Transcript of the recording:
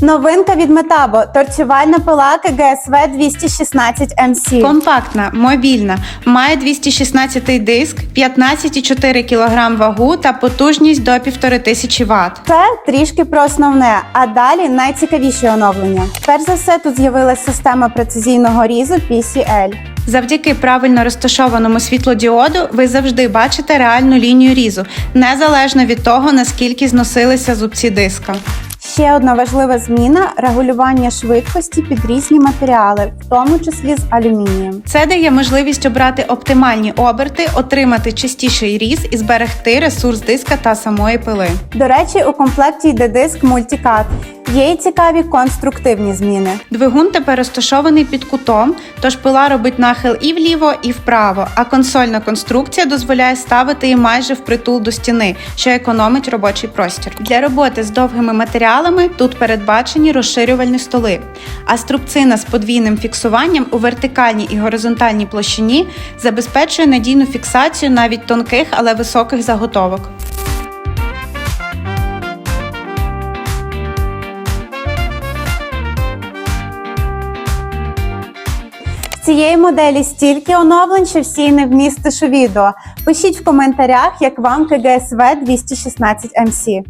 Новинка від Метабо торцювальна пила КГСВ 216 MC. Компактна, мобільна, має 216 диск, 15,4 кг вагу та потужність до 1500 Вт. Це трішки про основне, а далі найцікавіші оновлення. Перш за все, тут з'явилася система прецизійного різу PCL. Завдяки правильно розташованому світлодіоду ви завжди бачите реальну лінію різу, незалежно від того, наскільки зносилися зубці диска. Ще одна важлива зміна регулювання швидкості під різні матеріали, в тому числі з алюмінієм. Це дає можливість обрати оптимальні оберти, отримати чистіший різ і зберегти ресурс диска та самої пили. До речі, у комплекті йде диск Multicut. Є й цікаві конструктивні зміни. Двигун тепер розташований під кутом, тож пила робить нахил і вліво, і вправо, а консольна конструкція дозволяє ставити її майже впритул до стіни, що економить робочий простір. Для роботи з довгими матеріалами тут передбачені розширювальні столи, а струбцина з подвійним фіксуванням у вертикальній і горизонтальній площині забезпечує надійну фіксацію навіть тонких, але високих заготовок. Цієї моделі стільки оновлень, що всі не вмістиш у відео. Пишіть в коментарях, як вам КГСВ 216 MC.